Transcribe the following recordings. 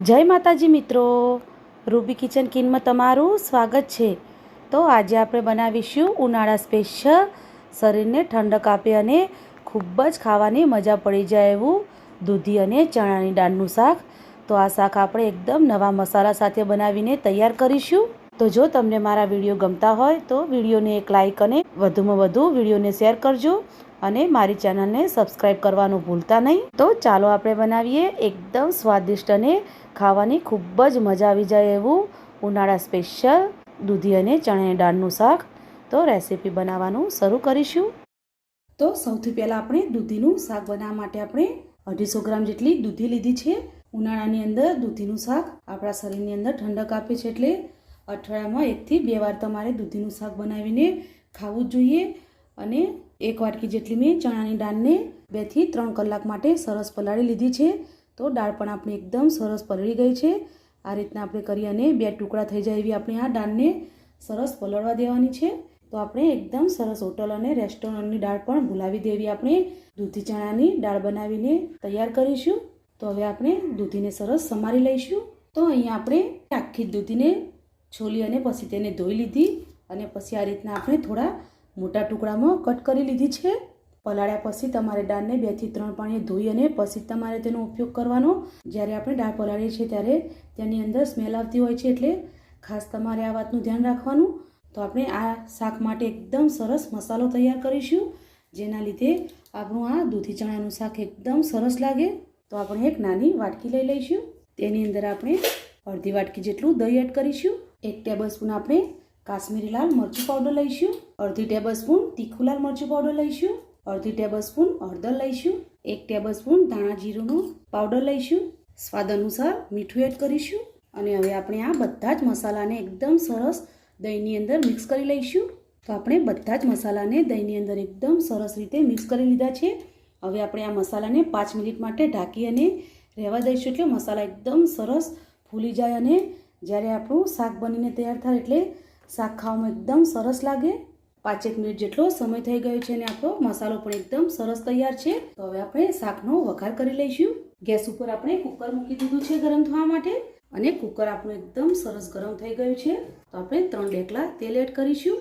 જય માતાજી મિત્રો. રૂબી કિચન કિનમાં તમારું સ્વાગત છે. તો આજે આપણે બનાવીશું ઉનાળા સ્પેશિયલ શરીરને ઠંડક આપે અને ખૂબ જ ખાવાની મજા પડી જાય એવું દૂધી અને ચણાની દાળનું શાક. તો આ શાક આપણે એકદમ નવા મસાલા સાથે બનાવીને તૈયાર કરીશું. તો જો તમને મારા વીડિયો ગમતા હોય તો વિડીયોને એક લાઇક અને વધુમાં વધુ વિડીયોને શેર કરજો. અને મારી ચેનલને સબસ્ક્રાઈબ કરવાનું ભૂલતા નહીં. તો ચાલો આપણે બનાવીએ એકદમ સ્વાદિષ્ટ અને ખાવાની ખૂબ જ મજા આવી જાય એવું ઉનાળા સ્પેશિયલ દૂધી અને ચણાની દાળનું શાક. તો રેસીપી બનાવવાનું શરૂ કરીશું. તો સૌથી પહેલાં આપણે દૂધીનું શાક બનાવવા માટે આપણે અઢીસો ગ્રામ જેટલી દૂધી લીધી છે. ઉનાળાની અંદર દૂધીનું શાક આપણા શરીરની અંદર ઠંડક આપે છે એટલે અઠવાડિયામાં એકથી બે વાર તમારે દૂધીનું શાક બનાવીને ખાવું જ જોઈએ. અને એક વાટકી જેટલી મેં ચણાની દાળને બેથી ત્રણ કલાક માટે સરસ પલાળી લીધી છે. તો દાળ પણ આપણી એકદમ સરસ પલળી ગઈ છે. આ રીતના આપણે કરી અને બે ટુકડા થઈ જાય એવી આપણે આ દાળને સરસ પલળવા દેવાની છે. તો આપણે એકદમ સરસ હોટલ અને રેસ્ટોરન્ટની દાળ પણ ભૂલાવી દેવી આપણે. દૂધી ચણાની દાળ બનાવીને તૈયાર કરીશું. તો હવે આપણે દૂધીને સરસ સમારી લઈશું. તો અહીંયા આપણે આખી દૂધીને છોલી અને પછી તેને ધોઈ લીધી. અને પછી આ રીતના આપણે થોડા મોટા ટુકડામાં કટ કરી લીધી છે. પલાળ્યા પછી તમારે દાળને બેથી ત્રણ પાણી ધોઈ અને પછી તમારે તેનો ઉપયોગ કરવાનો. જ્યારે આપણે દાળ પલાળીએ છીએ ત્યારે તેની અંદર સ્મેલ આવતી હોય છે એટલે ખાસ તમારે આ વાતનું ધ્યાન રાખવાનું. તો આપણે આ શાક માટે એકદમ સરસ મસાલો તૈયાર કરીશું, જેના લીધે આપણું આ દૂધી ચણાનું શાક એકદમ સરસ લાગે. તો આપણે એક નાની વાટકી લઈ લઈશું. તેની અંદર આપણે અડધી વાટકી જેટલું દહીં એડ કરીશું. એક ટેબલ આપણે કાશ્મીરી લાલ મરચું પાવડર લઈશું, અડધી ટેબલ સ્પૂન તીખું લાલ મરચું પાવડર લઈશું, અડધી ટેબલ સ્પૂન હળદર લઈશું, એક ટેબલ સ્પૂન ધાણા જીરુંનો પાવડર લઈશું. સ્વાદ અનુસાર મીઠું એડ કરીશું અને હવે આપણે આ બધા જ મસાલાને એકદમ સરસ દહીંની અંદર મિક્સ કરી લઈશું. તો આપણે બધા જ મસાલાને દહીંની અંદર એકદમ સરસ રીતે મિક્સ કરી લીધા છે. હવે આપણે આ મસાલાને પાંચ મિનિટ માટે ઢાંકી અને રહેવા દઈશું એટલે મસાલા એકદમ સરસ ફૂલી જાય અને જ્યારે આપણું શાક બનીને તૈયાર થાય એટલે શાક ખાવામાં એકદમ સરસ લાગે. પાંચેક મિનિટ જેટલો સમય થઈ ગયો છે અને આપણો, મસાલો પણ એકદમ સરસ તૈયાર છે. તો હવે આપણે શાકનો વઘાર કરી લઈશું. ગેસ ઉપર આપણે કુકર મૂકી દીધું છે ગરમ થવા માટે અને કુકર આપણું એકદમ સરસ ગરમ થઈ ગયું છે. તો આપણે ત્રણ ડેકલા તેલ એડ કરીશું.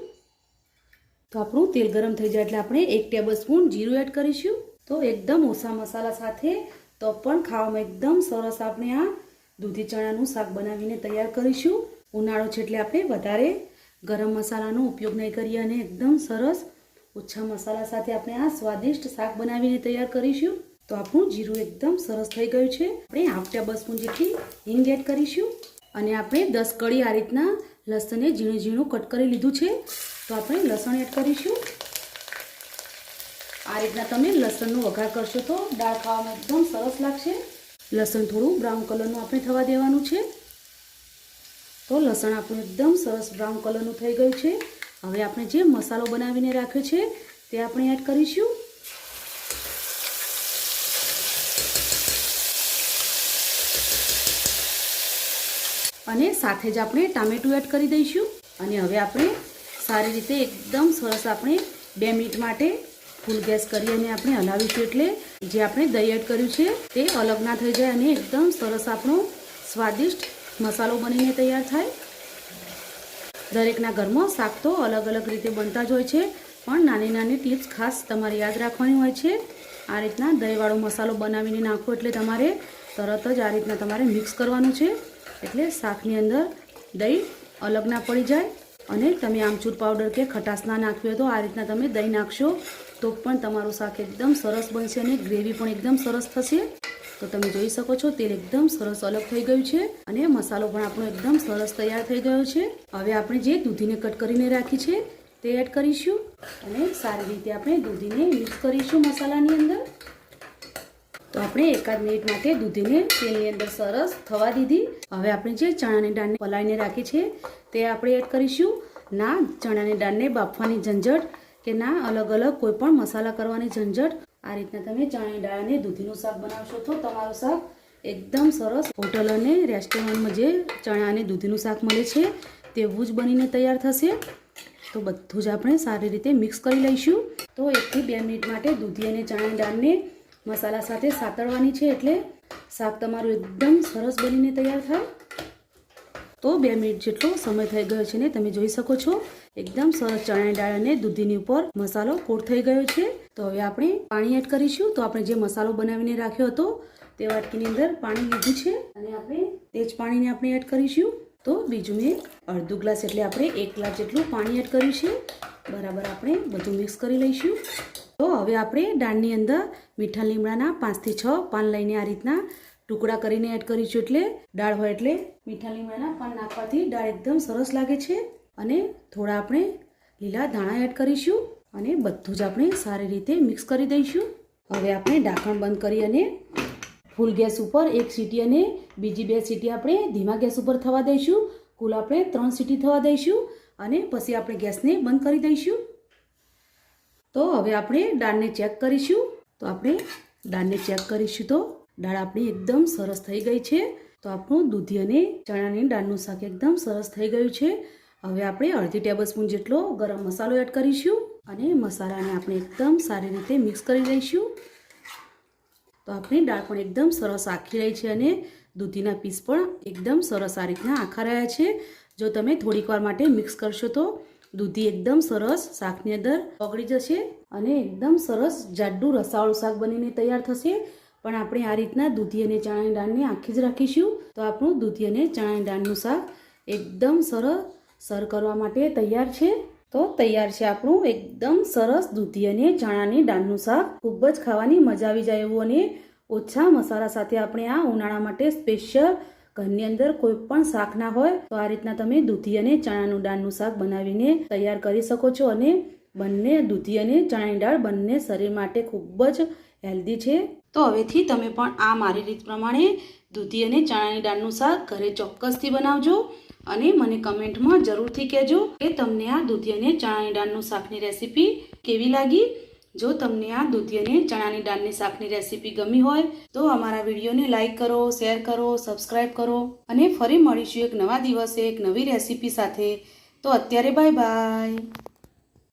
તો આપણું તેલ ગરમ થઈ જાય એટલે આપણે એક ટેબલ સ્પૂન જીરું એડ કરીશું. તો એકદમ ઓછા મસાલા સાથે તો પણ ખાવામાં એકદમ સરસ આપણે આ દૂધી ચણાનું શાક બનાવીને તૈયાર કરીશું. ઉનાળો છે એટલે આપણે વધારે ગરમ મસાલાનો ઉપયોગ નહીં કરીએ અને એકદમ સરસ ઓછા મસાલા સાથે આપણે આ સ્વાદિષ્ટ શાક બનાવીને તૈયાર કરીશું. તો આપણું જીરું એકદમ સરસ થઈ ગયું છે. આપણે હાફ ટેબલ સ્પૂન જેટલી હિંગ એડ કરીશું. અને આપણે દસ કળી આ રીતના લસણને ઝીણું ઝીણું કટ કરી લીધું છે. તો આપણે લસણ એડ કરીશું. આ રીતના તમે લસણનો વઘાર કરશો તો દાળ ખાવામાં એકદમ સરસ લાગશે. લસણ થોડું બ્રાઉન કલરનું આપણે થવા દેવાનું છે. તો લસણ આપણું એકદમ સરસ બ્રાઉન કલરનું થઈ ગયું છે. હવે આપણે જે મસાલો બનાવીને રાખ્યો છે, તે આપણે એડ કરીશું. અને સાથે જ આપણે ટામેટું એડ કરી દઈશું. અને હવે આપણે સારી રીતે એકદમ સરસ આપણે બે મિનિટ માટે ફૂલ ગેસ કરી અને આપણે હલાવીશું એટલે જે આપણે દહીં એડ કર્યું છે, તે અલગ ના થઈ જાય અને એકદમ સરસ આપણો સ્વાદિષ્ટ મસાલો બનીને તૈયાર થાય. દરેકના ઘરમાં શાક તો અલગ અલગ રીતે બનતા જ હોય છે, પણ નાની નાની ટિપ્સ ખાસ તમારે યાદ રાખવાની હોય છે. આ રીતના દહીંવાળો મસાલો બનાવીને નાખો એટલે તમારે તરત જ આ રીતના તમારે મિક્સ કરવાનું છે. એટલે શાકની અંદર દહીં અલગ ના પડી જાય અને તમે આમચૂર પાવડર કે ખટાશ ના નાખવી હોય તો આ રીતના તમે દહીં નાખશો તો પણ તમારું શાક એકદમ સરસ બનશે અને ગ્રેવી પણ એકદમ સરસ થશે. તો તમે જોઈ શકો છો, તેલ એકદમ સરસ અલગ થઈ ગયું છે અને મસાલો પણ આપણો એકદમ સરસ તૈયાર થઈ ગયો છે. હવે આપણે જે દૂધીને કટ કરીને રાખી છે, તે એડ કરીશું અને સારી રીતે આપણે દૂધીને મિક્સ કરીશું મસાલાની અંદર. તો આપણે એકાદ મિનિટ માટે દૂધીને તેલની અંદર સરસ થવા દીધી. હવે આપણે જે ચણાની દાળને પલાળીને રાખી છે, તે આપણે એડ કરીશું. ના, ચણાની દાળને બાફવાની ઝંઝટ કે ના અલગ અલગ કોઈ પણ મસાલા કરવાની ઝંઝટ આ રીતના તમે ચણાની દાળ અને દૂધીનું શાક બનાવશો તો તમારું શાક એકદમ સરસ હોટલ અને રેસ્ટોરન્ટમાં જે ચણા અને દૂધીનું શાક મળે છે, તેવું જ બનીને તૈયાર થશે. તો બધું જ આપણે સારી રીતે મિક્સ કરી લઈશું. તો એકથી બે મિનિટ માટે દૂધી અને ચણાની દાળને મસાલા સાથે સાતળવાની છે એટલે શાક તમારું એકદમ સરસ બનીને તૈયાર થાય. તો બે મિનિટ જેટલો સમય થઈ ગયો છે ને તમે જોઈ શકો છો. એકદમ સરસ ચણાની દાળ અને દૂધીની ઉપર મસાલો કોટ થઈ ગયો છે. તો હવે આપણે પાણી એડ કરીશું. તો આપણે જે મસાલો બનાવીને રાખ્યો હતો તે વાટકીની અંદર પાણી લીધું છે. અને આપણે તે જ પાણીને આપણે એડ કરીશું. તો બીજું મેં અડધું ગ્લાસ એટલે આપણે એક ગ્લાસ જેટલું પાણી એડ કર્યું છે. બરાબર આપણે બધું મિક્સ કરી લઈશું. તો હવે આપણે દાળની અંદર મીઠા લીમડાના પાંચથી છ પાન લઈને આ રીતના ટુકડા કરીને એડ કરીશું એટલે દાળ હોય એટલે મીઠા લીમડાના પાન નાખવાથી દાળ એકદમ સરસ લાગે છે. અને થોડા આપણે લીલા ધાણા એડ કરીશું અને બધું જ આપણે સારી રીતે મિક્સ કરી દઈશું. હવે આપણે ઢાંકણ બંધ કરી અને ફૂલ ગેસ ઉપર એક સીટી અને બીજી બે સીટી આપણે ધીમા ગેસ ઉપર થવા દઈશું. કુલ આપણે ત્રણ સીટી થવા દઈશું અને પછી આપણે ગેસને બંધ કરી દઈશું. તો હવે આપણે દાળને ચેક કરીશું. તો આપણે દાળને ચેક કરીશું તો દાળ આપણી એકદમ સરસ થઈ ગઈ છે. તો આપણું દૂધી અને ચણાની દાળનું શાક એકદમ સરસ થઈ ગયું છે. હવે આપણે અડધી ટેબલ સ્પૂન જેટલો ગરમ મસાલો એડ કરીશું અને મસાલાને આપણે એકદમ સારી રીતે મિક્સ કરી લઈશું. તો આપણી દાળ પણ એકદમ સરસ આખી રહી છે અને દૂધીના પીસ પણ એકદમ સરસ આ રીતના આખા રહ્યા છે. જો તમે થોડીક વાર માટે મિક્સ કરશો તો દૂધી એકદમ સરસ શાકની અંદર ઓગળી જશે અને એકદમ સરસ જાડું રસાવાળું શાક બનીને તૈયાર થશે. પણ આપણે આ રીતના દૂધી અને ચણાની દાળને આખી જ રાખીશું. તો આપણું દૂધી અને ચણાની દાળનું શાક એકદમ સરસ સર કરવા માટે તૈયાર છે. તો તૈયાર છે આપણું એકદમ સરસ દૂધી અને ચણાની દાળનું શાક. ખૂબ જ ખાવાની મજા આવી જાય એવું અને ઓછા મસાલા સાથે આપણે આ ઉનાળા માટે સ્પેશિયલ ઘરની અંદર કોઈ પણ શાક ના હોય તો આ રીતના તમે દૂધી અને ચણાનું દાળનું શાક બનાવીને તૈયાર કરી શકો છો અને બંને દૂધી અને ચણાની દાળ બંને શરીર માટે ખૂબ જ હેલ્ધી છે. તો હવેથી તમે પણ આ મારી રીત પ્રમાણે દૂધી અને ચણાની દાળનું શાક ઘરે ચોક્કસથી બનાવજો અને મને કમેન્ટમાં જરૂરથી કહેજો કે તમને આ દૂધી અને ચણાની દાળનું શાકની રેસીપી કેવી લાગી? જો તમને આ દૂધી અને ચણાની દાળની શાકની રેસીપી ગમી હોય, તો અમારા વિડીયોને લાઇક કરો, શેર કરો સબસ્ક્રાઈબ કરો અને ફરી મળીશું એક નવા દિવસે એક નવી રેસીપી સાથે. તો અત્યારે બાય બાય.